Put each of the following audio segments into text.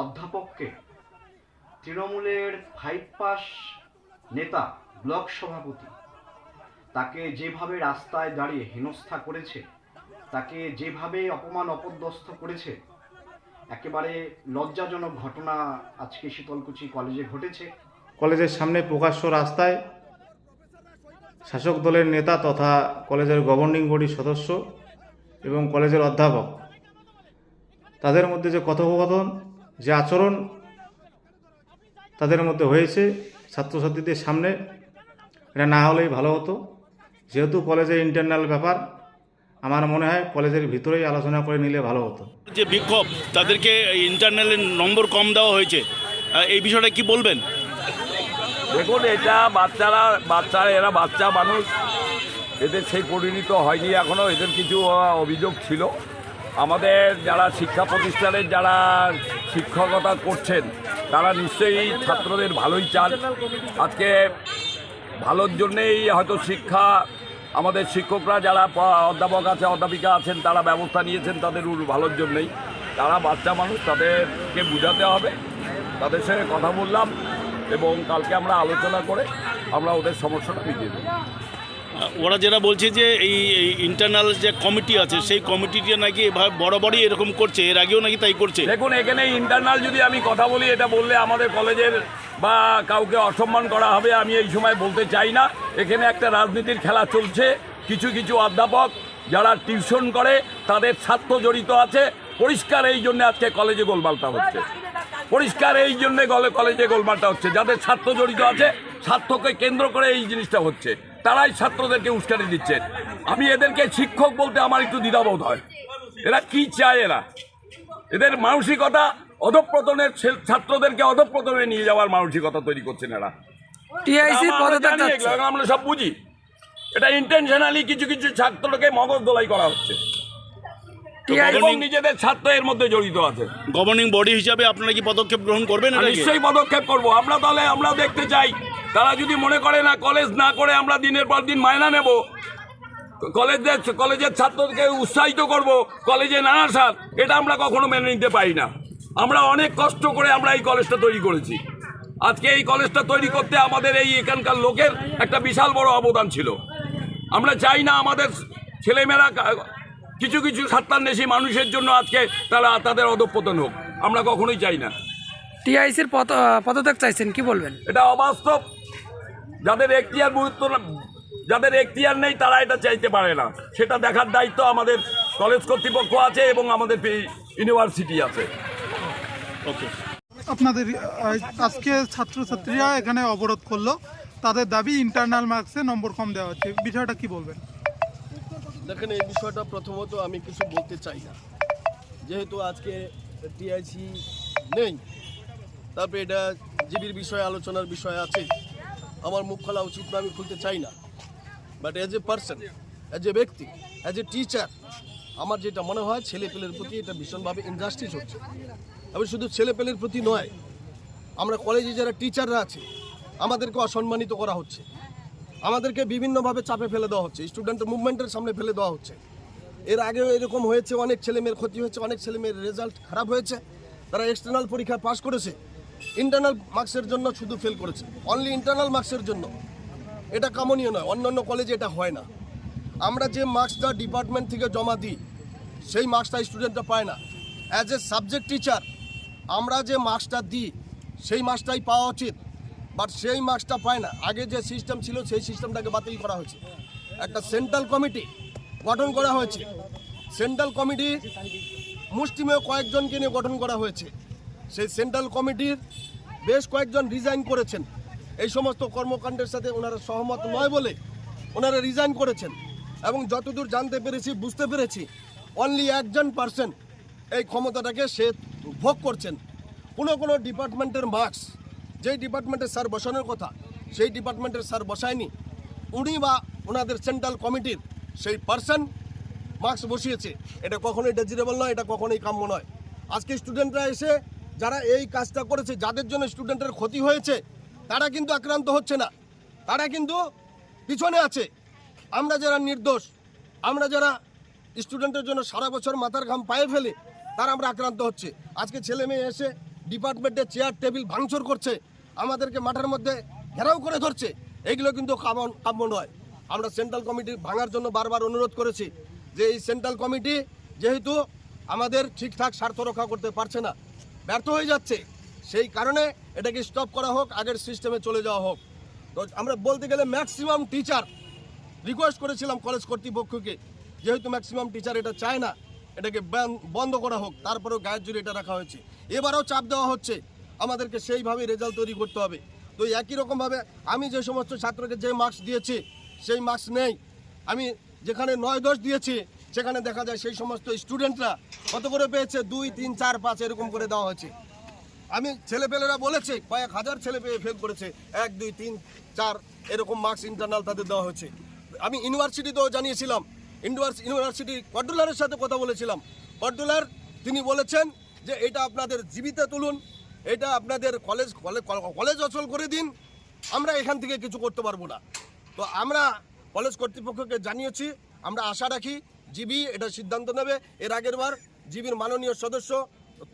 অধ্যাপককে তৃণমূলের five pass নেতা, block সভাপতি, তাকে যেভাবে রাস্তায় দাঁড়িয়ে হেনস্থা করেছে, তাকে যেভাবে অপমান অপদস্থ করেছে, একেবারে লজ্জাজনক ঘটনা আজকে শীতলকুচি কলেজে ঘটেছে। কলেজের সামনে প্রকাশ্য রাস্তায় শাসক দলের নেতা তথা কলেজের গভর্নিং বডির সদস্য। এবং কলেজের অধ্যাপক। তাদের মধ্যে যে কথোপকথন যে আচরণ তাদের মধ্যে হয়েছে ছাত্রছাত্রীদের সামনে এটা না হলেই ভালো হতো। যেহেতু কলেজের ইন্টারনাল ব্যাপার আমার মনে হয় কলেজের ভিতরেই আলোচনা করে নিলে ভালো হতো। যে বিক্ষোভ তাদেরকে ইন্টারনালের নম্বর কম দেওয়া হয়েছে এই বিষয়টা কি বলবেন? দেখুন এটা বাচ্চারা বাচ্চারা এরা বাচ্চা মানুষ। এদের সেই পরিণত হয়নি এখনও, এদের কিছু অভিযোগ ছিল। আমাদের যারা শিক্ষা প্রতিষ্ঠানের যারা শিক্ষকতা করছেন, তারা নিশ্চয়ই ছাত্রদের ভালোই চান। আজকে ভালোর জন্যেই হয়তো শিক্ষা, আমাদের শিক্ষকরা যারা অধ্যাপক আছে, অধ্যাপিকা আছেন, তারা ব্যবস্থা নিয়েছেন তাদের ভালোর জন্যই। তারা বাচ্চা মানুষ, তাদেরকে বোঝাতে হবে। তাদের সঙ্গে কথা বললাম এবং কালকে আমরা আলোচনা করে আমরা ওদের সমস্যাটা মিটিয়ে দেবো। ওরা যেটা বলছে যে এই ইন্টারনাল যে কমিটি আছে, সেই কমিটিটা নাকি বরাবরই এরকম করছে, এর আগেও নাকি তাই করছে? দেখুন, এখানে ইন্টারনাল যদি আমি কথা বলি, এটা বললে আমাদের কলেজের বা কাউকে অসম্মান করা হবে, আমি এই সময় বলতে চাই না। এখানে একটা রাজনীতির খেলা চলছে, কিছু কিছু অধ্যাপক যারা টিউশন করে, তাদের ছাত্র জড়িত আছে। পরিষ্কার এই জন্য আজকে কলেজে গোলমালটা হচ্ছে। পরিষ্কার এই জন্য কলেজে গোলমালটা হচ্ছে, যাদের ছাত্র জড়িত আছে ছাত্রকে কেন্দ্র করে এই জিনিসটা হচ্ছে। তারাই ছাত্রদেরকে উস্কানি দিচ্ছে। আমি এদেরকে শিক্ষক বলতে আমার একটু দ্বিধাবোধ হয়। এরা কি চায় এরা? এদের মানসিকতা অধপ্রতনের ছাত্রদেরকে অধপ্রতনে নিয়ে যাওয়ার মানসিকতা তৈরি করছেন এরা। টিআইসি আমরা সব বুঝি। এটা ইন্টেনশনালি কিছু কিছু ছাত্রকে মগজ দোলাই করা হচ্ছে। টিআইসি নিজেদের ছাত্র এর মধ্যে জড়িত আছে। গভর্নিং বডি হিসাবে আপনারা কি পদক্ষেপ গ্রহণ করবেন নিশ্চয়ই পদক্ষেপ করব। আমরা তাহলে আমরা দেখতে চাই তারা যদি মনে করে না কলেজ না করে আমরা দিনের পর দিন মায়না নেব কলেজের কলেজের ছাত্রদেরকে উৎসাহিত করব কলেজে না আসার এটা আমরা কখনো মেনে নিতে পারি না। আমরা অনেক কষ্ট করে আমরা এই কলেজটা তৈরি করেছি। আজকে এই কলেজটা তৈরি করতে আমাদের এই এখানকার লোকের একটা বিশাল বড় অবদান ছিল। আমরা চাই না আমাদের ছেলেমেয়েরা কিছু কিছু সাত্তান্বেষী মানুষের জন্য আজকে তারা তাদের অধঃপতন হোক। আমরা কখনোই চাই না। টিআইসির পদত্যাগ চাইছেন কি বলবেন? এটা অবাস্তব। যাদের এখতিয়ার গুরুত্ব যাদের এখতিয়ার নেই তারা এটা চাইতে পারে না। সেটা দেখার দায়িত্ব আমাদের কলেজ কর্তৃপক্ষ আছে এবং আমাদের পে- ইউনিভার্সিটি আছে। ওকে আপনাদের আজকে ছাত্রছাত্রীরা এখানে অবরোধ করল। তাদের দাবি ইন্টারনাল মার্কসে নম্বর কম দেওয়া হচ্ছে। বিষয়টা কি বলবেন? দেখেন এই বিষয়টা প্রথমত আমি কিছু বলতে চাই না। যেহেতু আজকে টিআইসি নেই তারপরে এটা জিবির বিষয়ে আলোচনার বিষয় আছে। আমার মুখ খোলা উচিত না, আমি খুলতে চাই না। But as a person as a ব্যক্তি অ্যাজ এ টিচার আমার যেটা মনে হয় ছেলেপেলের প্রতি এটা ভীষণভাবে ইনজাস্টিস হচ্ছে। আমি শুধু ছেলেপেলের প্রতি নয়, আমরা কলেজে যারা টিচাররা আছে আমাদেরকে অসম্মানিত করা হচ্ছে। আমাদেরকে বিভিন্নভাবে চাপে ফেলে দেওয়া হচ্ছে স্টুডেন্ট মুভমেন্টের সামনে ফেলে দেওয়া হচ্ছে। এর আগেও এরকম হয়েছে, অনেক ছেলেমেয়ের ক্ষতি হয়েছে, অনেক ছেলেমেয়ের রেজাল্ট খারাপ হয়েছে। তারা এক্সটার্নাল পরীক্ষা পাস করেছে। ইন্টারনাল মার্কসের জন্য শুধু ফেল করেছে। অনলি ইন্টারনাল মার্কসের জন্য। এটা কামনীয় নয়, অন্যান্য কলেজে এটা হয় না। আমরা যে মার্কসটা ডিপার্টমেন্ট থেকে জমা দিই, সেই মার্কসটা স্টুডেন্টরা পায় না। অ্যাজ এ সাবজেক্ট টিচার আমরা যে মার্কসটা দিই, সেই মার্কসটাই পাওয়া উচিত। বাট সেই মার্কসটা পায় না। আগে যে সিস্টেম ছিল, সেই সিস্টেমটাকে বাতিল করা হয়েছে। একটা সেন্ট্রাল কমিটি গঠন করা হয়েছে। সেন্ট্রাল কমিটি মুষ্টিমেয় কয়েকজনকে নিয়ে গঠন করা হয়েছে। সেই সেন্ট্রাল কমিটির বেশ কয়েকজন রিজাইন করেছেন। এই সমস্ত কর্মকাণ্ডের সাথে ওনারা সহমত নয় বলে ওনারা রিজাইন করেছেন। এবং যতদূর জানতে পেরেছি, বুঝতে পেরেছি অনলি একজন পার্সন এই ক্ষমতাটাকে সে ভোগ করছেন। কোনো কোনো ডিপার্টমেন্টের মার্কস যেই ডিপার্টমেন্টের স্যার বসানোর কথা, সেই ডিপার্টমেন্টের স্যার বসায়নি। উনি বা ওনাদের সেন্ট্রাল কমিটির সেই পার্সন মার্কস বসিয়েছে। এটা কখনোই ডেজিরেবল নয়, এটা কখনোই কাম্য নয়। আজকে স্টুডেন্টরা এসে যারা এই কাজটা করেছে, যাদের জন্য স্টুডেন্টের ক্ষতি হয়েছে, তারা কিন্তু আক্রান্ত হচ্ছে না। তারা কিন্তু পিছনে আছে। আমরা যারা নির্দোষ, আমরা যারা স্টুডেন্টের জন্য সারা বছর মাথার ঘাম পায়ে ফেলে, তারা আমরা আক্রান্ত হচ্ছে। আজকে ছেলে মেয়ে এসে ডিপার্টমেন্টে চেয়ার টেবিল ভাঙচুর করছে, আমাদেরকে মাঠের মধ্যে ঘেরাও করে ধরছে। এইগুলো কিন্তু কামন, কাম্য নয়। আমরা সেন্ট্রাল কমিটি ভাঙার জন্য বারবার অনুরোধ করেছি যে এই সেন্ট্রাল কমিটি যেহেতু আমাদের ঠিকঠাক স্বার্থ রক্ষা করতে পারছে না ব্যর্থ হয়ে যাচ্ছে। সেই কারণে এটাকে স্টপ করা হোক, আগের সিস্টেমে চলে যাওয়া হোক। তো আমরা বলতে গেলে ম্যাক্সিমাম টিচার রিকোয়েস্ট করেছিলাম কলেজ কর্তৃপক্ষকে, যেহেতু ম্যাক্সিমাম টিচার এটা চায় না, এটাকে বন্ধ করা হোক, তারপরেও গায়ের জুড়ে এটা রাখা হয়েছে। এবারও চাপ দেওয়া হচ্ছে, আমাদেরকে সেইভাবে রেজাল্ট তৈরি করতে হবে। তো একই রকমভাবে আমি যে সমস্ত ছাত্রকে যে মার্কস দিয়েছি, সেই মার্কস নেই। আমি যেখানে নয় দশ দিয়েছি সেখানে দেখা যায় সেই সমস্ত স্টুডেন্টরা কত করে পেয়েছে? দুই, তিন, চার, পাঁচ এরকম করে দেওয়া হয়েছে। আমি ছেলেপেলেরা বলেছে, কয়েক হাজার ছেলে পেয়ে ফেল করেছে। এক, দুই, তিন, চার এরকম মার্কস ইন্টারনাল তাদের দেওয়া হয়েছে। আমি ইউনিভার্সিটিতেও জানিয়েছিলাম, ইউনিভার্স ইউনিভার্সিটি কন্ট্রোলারের সাথে কথা বলেছিলাম। কন্ট্রোলার তিনি বলেছেন যে এটা আপনাদের জীবিতে তুলুন, এটা আপনাদের কলেজ কলেজ অচল করে দিন, আমরা এখান থেকে কিছু করতে পারব না। তো আমরা কলেজ কর্তৃপক্ষকে জানিয়েছি, আমরা আশা রাখি জিবি, এটা সিদ্ধান্ত নেবে। এর আগের বার জিবির মাননীয় সদস্য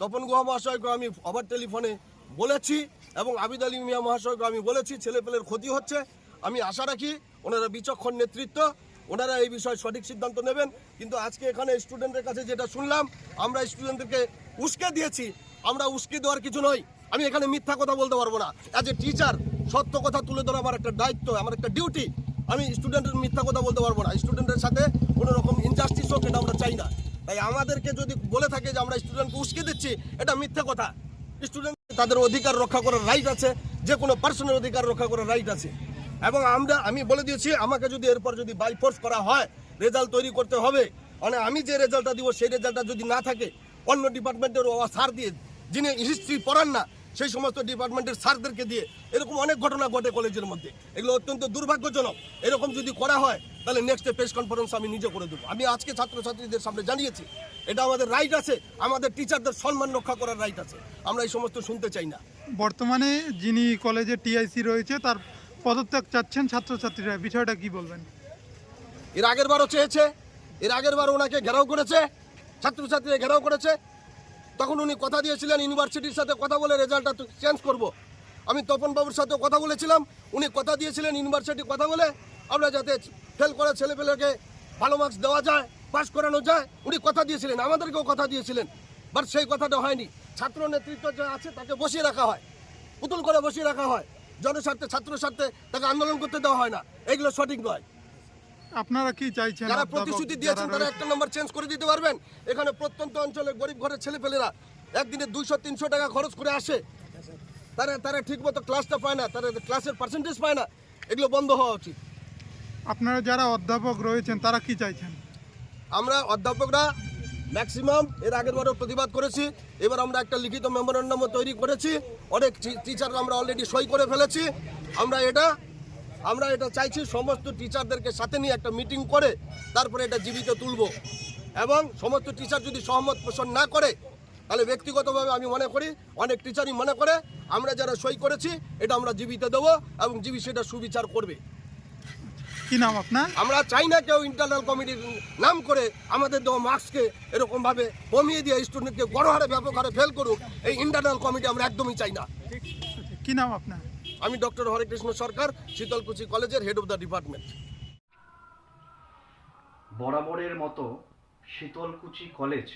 তপন গুহা মহাশয়কে আমি ওভার টেলিফোনে বলেছি এবং আবিদ আলী মিয়া মহাশয়কে আমি বলেছি, ছেলেপেলের ক্ষতি হচ্ছে। আমি আশা রাখি ওনারা বিচক্ষণ নেতৃত্ব, ওনারা এই বিষয়ে সঠিক সিদ্ধান্ত নেবেন। কিন্তু আজকে এখানে স্টুডেন্টের কাছে যেটা শুনলাম, আমরা স্টুডেন্টদেরকে উস্কে দিয়েছি। আমরা উস্কে দেওয়ার কিছু নয়। আমি এখানে মিথ্যা কথা বলতে পারব না। অ্যাজ এ টিচার সত্য কথা তুলে ধরা আমার একটা দায়িত্ব, আমার একটা ডিউটি আমি স্টুডেন্টের মিথ্যা কথা বলতে পারব না। স্টুডেন্টের সাথে কোনো রকম ইনজাস্টিস হোক, এটা আমরা চাই না। তাই আমাদেরকে যদি বলে থাকে যে আমরা স্টুডেন্টকে উস্কে দিচ্ছি, এটা মিথ্যা কথা। স্টুডেন্ট তাদের অধিকার রক্ষা করার রাইট আছে, যে কোনো পার্সনের অধিকার রক্ষা করার রাইট আছে। এবং আমরা, আমি বলে দিয়েছি, আমাকে যদি এরপর যদি বাই ফোর্স করা হয় রেজাল্ট তৈরি করতে হবে মানে আমি যে রেজাল্টটা দিব, সেই রেজাল্টটা যদি না থাকে, অন্য ডিপার্টমেন্টের সার দিয়ে, যিনি হিস্ট্রি পড়ান না সেই সমস্ত ডিপার্টমেন্টের স্যারদেরকে দিয়ে এরকম অনেক ঘটনা ঘটে কলেজের মধ্যে। এগুলো অত্যন্ত দুর্ভাগ্যজনক। এরকম যদি করা হয় তাহলে নেক্সট প্রেস কনফারেন্স আমি নিজে করে দেবো। আমি আজকে ছাত্রছাত্রীদের সামনে জানিয়েছি এটা আমাদের রাইট আছে আমাদের টিচারদের সম্মান রক্ষা করার রাইট আছে। আমরা এই সমস্ত শুনতে চাই না। বর্তমানে যিনি কলেজে টিআইসি রয়েছে তার পদত্যাগ চাচ্ছেন ছাত্রছাত্রীরা। বিষয়টা কি বলবেন? এর আগের বারও চেয়েছে এর আগের বার ওনাকে ঘেরাও করেছে ছাত্রছাত্রীরা ঘেরাও করেছে। তখন উনি কথা দিয়েছিলেন ইউনিভার্সিটির সাথে কথা বলে রেজাল্টটা চেঞ্জ করব। আমি তপন বাবুর সাথে কথা বলেছিলাম, উনি কথা দিয়েছিলেন ইউনিভার্সিটি কথা বলে, আমরা যাতে ফেল করা ছেলেপেলেকে ভালো মার্কস দেওয়া যায় পাস করানো যায়, উনি কথা দিয়েছিলেন, আমাদেরকেও কথা দিয়েছিলেন। বাট সেই কথাটা হয়নি। ছাত্র নেতৃত্ব যে আছে, তাকে বসিয়ে রাখা হয়। পুতুল করে বসিয়ে রাখা হয়। জনস্বার্থে ছাত্র স্বার্থে তাকে আন্দোলন করতে দেওয়া হয় না। এগুলো সঠিক নয়। আপনারা কি চাইছেন? যারা প্রতিশ্রুতি দিয়েছেন তারা একটা নম্বর চেঞ্জ করে দিতে পারবেন। এখানে প্রত্যন্ত অঞ্চলে গরিব ঘরের ছেলেপেলেরা একদিনে দুইশো তিনশো টাকা খরচ করে আসে। তারা তারা ঠিক মতো ক্লাসটা পায় না তারা ক্লাসের পার্সেন্টেজ পায় না। এগুলো বন্ধ হওয়া উচিত। আপনারা যারা অধ্যাপক রয়েছেন তারা কি চাইছেন? আমরা অধ্যাপকরা ম্যাক্সিমাম এর আগের বারও প্রতিবাদ করেছি। এবার আমরা একটা লিখিত মেমোরেন্ডামও তৈরি করেছি। অনেক টিচার আমরা অলরেডি সই করে ফেলেছি। আমরা এটা আমরা এটা চাইছি সমস্ত টিচারদেরকে সাথে নিয়ে একটা মিটিং করে তারপরে এটা জীবিত তুলব। এবং সমস্ত টিচার যদি সহমত পোষণ না করে তাহলে ব্যক্তিগতভাবে আমি মনে করি অনেক টিচারই মনে করে আমরা যারা সই করেছি এটা আমরা জীবিত দেবো এবং জীবী সেটা সুবিচার করবে। কি নাম আপনার? আমরা চাই না কেউ ইন্টারনাল কমিটির নাম করে আমাদের দেওয়া মার্কসকে এরকমভাবে কমিয়ে দিয়ে স্টুডেন্টকে বড় হারে ব্যাপক হারে ফেল করুক এই ইন্টারনাল কমিটি আমরা একদমই চাই না। কি নাম আপনার? আমি ডক্টর হরেকৃষ্ণ সরকার, শীতলকুচি কলেজের হেড অফ দ্য ডিপার্টমেন্ট বরাবরের মতো শীতলকুচি কলেজ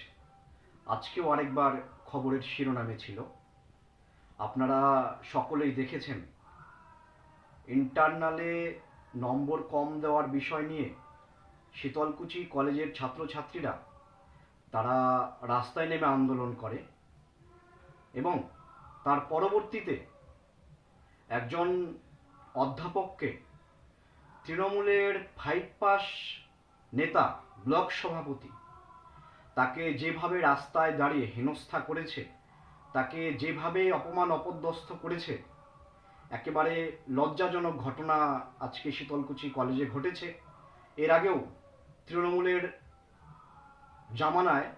আজকেও আরেকবার খবরের শিরোনামে ছিল। আপনারা সকলেই দেখেছেন ইন্টারনালে নম্বর কম দেওয়ার বিষয় নিয়ে শীতলকুচি কলেজের ছাত্রছাত্রীরা, তারা রাস্তায় নেমে আন্দোলন করে এবং তার পরবর্তীতে একজন অধ্যাপককে তৃণমূলের ফাইভ পাস নেতা, ব্লক সভাপতি, তাকে যেভাবে রাস্তায় দাঁড়িয়ে হেনস্থা করেছে, তাকে যেভাবে অপমান অপদস্থ করেছে, একেবারে লজ্জাজনক ঘটনা আজকে শীতলকুচি কলেজে ঘটেছে। এর আগেও তৃণমূলের জামানায়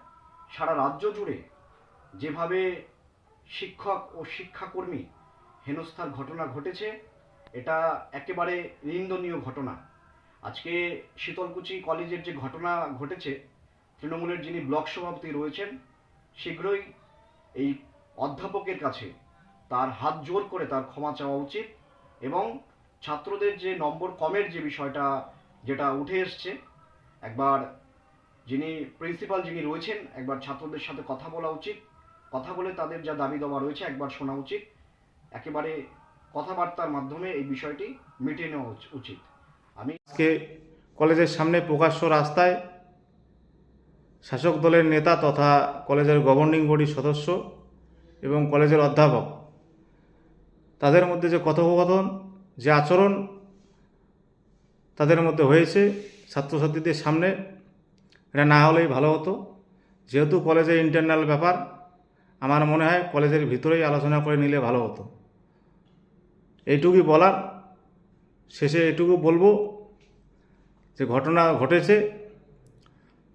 সারা রাজ্য জুড়ে যেভাবে শিক্ষক ও শিক্ষাকর্মী হেনস্থার ঘটনা ঘটেছে, এটা একেবারে নিন্দনীয় ঘটনা। আজকে শীতলকুচি কলেজের যে ঘটনা ঘটেছে, তৃণমূলের যিনি ব্লক সভাপতি রয়েছেন, শীঘ্রই এই অধ্যাপকের কাছে তার হাত জোর করে তার ক্ষমা চাওয়া উচিত এবং ছাত্রদের যে নম্বর কমের যে বিষয়টা, যেটা উঠে এসছে, একবার যিনি প্রিন্সিপাল যিনি রয়েছেন, একবার ছাত্রদের সাথে কথা বলা উচিত, কথা বলে তাদের যা দাবি দেওয়া রয়েছে একবার শোনা উচিত। একেবারে কথাবার্তার মাধ্যমে এই বিষয়টি মিটিয়ে নেওয়া উচ- উচিত। আমি আজকে কলেজের সামনে প্রকাশ্য রাস্তায় শাসক দলের নেতা তথা কলেজের গভর্নিং বডির সদস্য এবং কলেজের অধ্যাপক, তাদের মধ্যে যে কথোপকথন, যে আচরণ তাদের মধ্যে হয়েছে, ছাত্রছাত্রীদের সামনে এটা না হলেই ভালো হতো। যেহেতু কলেজের ইন্টারনাল ব্যাপার, আমার মনে হয় কলেজের ভিতরেই আলোচনা করে নিলে ভালো হতো। এইটুকুই বলার। শেষে এটুকু বলব যে ঘটনা ঘটেছে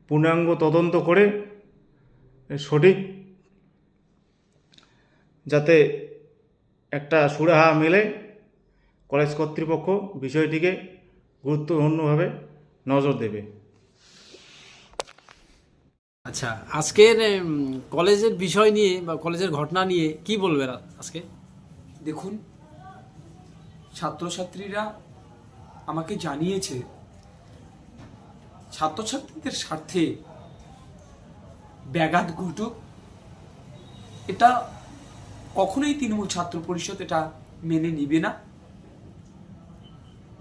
পূর্ণাঙ্গ তদন্ত করে সঠিক যাতে একটা সুরাহা মেলে কলেজ কর্তৃপক্ষ বিষয়টিকে গুরুত্বপূর্ণভাবে নজর দেবে। আচ্ছা আজকের কলেজের বিষয় নিয়ে বা কলেজের ঘটনা নিয়ে কি বলবেন আ- আজকে? দেখুন ছাত্রছাত্রীরা আমাকে জানিয়েছে, ছাত্রছাত্রীদের স্বার্থে ব্যাঘাত ঘটুক। এটা কখনোই তৃণমূল ছাত্র পরিষদ এটা মেনে নিবে না।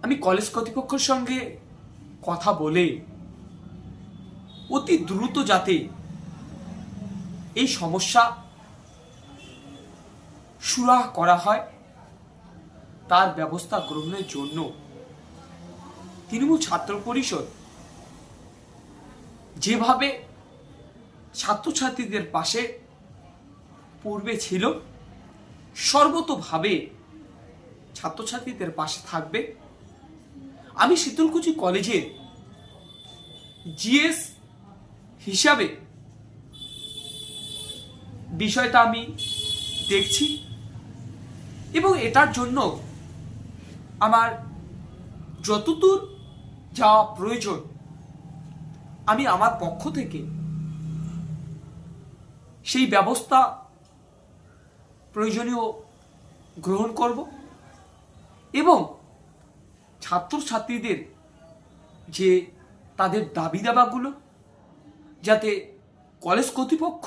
আমি কলেজ কর্তৃপক্ষের সঙ্গে কথা বলে অতি দ্রুত যাতে এই সমস্যা সুরাহ করা হয়। তার ব্যবস্থা গ্রহণের জন্য। তৃণমূল ছাত্র পরিষদ যেভাবে ছাত্রছাত্রীদের পাশে পূর্বে ছিল, সর্বতভাবে ছাত্রছাত্রীদের পাশে থাকবে। আমি শীতলকুচি কলেজের জিএস হিসাবে বিষয়টা আমি দেখছি এবং এটার জন্য আমার যতদূর যাওয়া প্রয়োজন, আমি আমার পক্ষ থেকে সেই ব্যবস্থা প্রয়োজনীয় গ্রহণ করব এবং ছাত্রছাত্রীদের যে তাদের দাবি দাবাগুলো যাতে কলেজ কর্তৃপক্ষ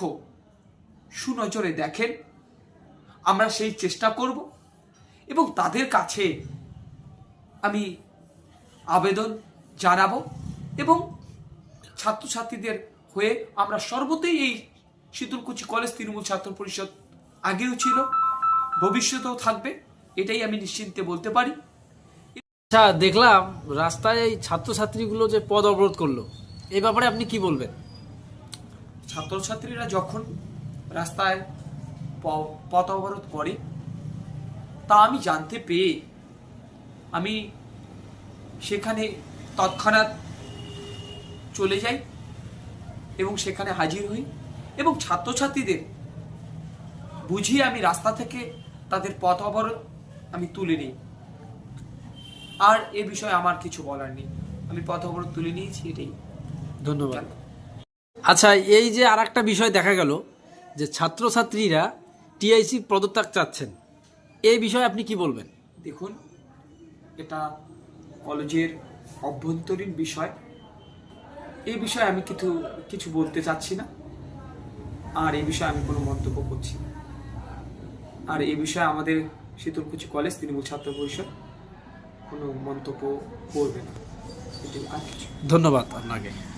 সুনজরে দেখেন, আমরা সেই চেষ্টা করব এবং তাদের কাছে আমি আবেদন জানাব এবং ছাত্রছাত্রীদের হয়ে আমরা সর্বতেই এই শীতলকুচি কলেজ তৃণমূল ছাত্র পরিষদ আগেও ছিল ভবিষ্যতেও থাকবে এটাই আমি নিশ্চিন্তে বলতে পারি। আচ্ছা দেখলাম রাস্তায় এই ছাত্রছাত্রীগুলো যে পদ অবরোধ করল এই ব্যাপারে আপনি কি বলবেন? ছাত্রছাত্রীরা যখন রাস্তায় প- পথ অবরোধ করে তা আমি জানতে পেয়ে আমি সেখানে তৎক্ষণাৎ চলে যাই এবং সেখানে হাজির হই এবং ছাত্রছাত্রীদের বুঝিয়ে আমি রাস্তা থেকে তাদের পথ অবরোধ আমি তুলে নিই। আর এ বিষয়ে আমার কিছু বলার নেই। আমি পথ অবরোধ তুলে নিয়েছি এটাই। ধন্যবাদ। আচ্ছা এই যে আর একটা বিষয় দেখা গেল যে ছাত্রছাত্রীরা টিআইসি পদত্যাগ চাচ্ছেন এই বিষয়ে আপনি কি বলবেন? দেখুন এটা কলেজের অভ্যন্তরীণ বিষয়। এই বিষয়ে আমি কিছু কিছু বলতে চাচ্ছি না। আর এই বিষয়ে আমি কোনো মন্তব্য করছি না। আর এই বিষয়ে আমাদের শীতলকুচি কলেজ, তৃণমূল ছাত্র পরিষদ কোনো মন্তব্য করবে না। ধন্যবাদ আপনাকে।